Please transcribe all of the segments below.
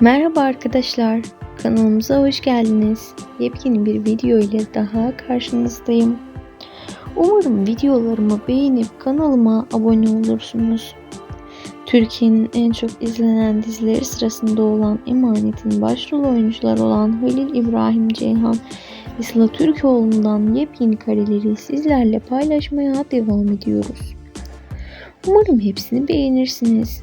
Merhaba arkadaşlar, kanalımıza hoş geldiniz. Yepyeni bir video ile daha karşınızdayım. Umarım videolarımı beğenip kanalıma abone olursunuz. Türkiye'nin en çok izlenen dizileri sırasında olan Emanet'in başrol oyuncuları olan Halil İbrahim Ceyhan ve Sıla Türkoğlu'ndan yepyeni kareleri sizlerle paylaşmaya devam ediyoruz. Umarım hepsini beğenirsiniz.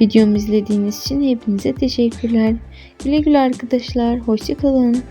Videomu izlediğiniz için hepinize teşekkürler. Güle güle arkadaşlar. Hoşçakalın.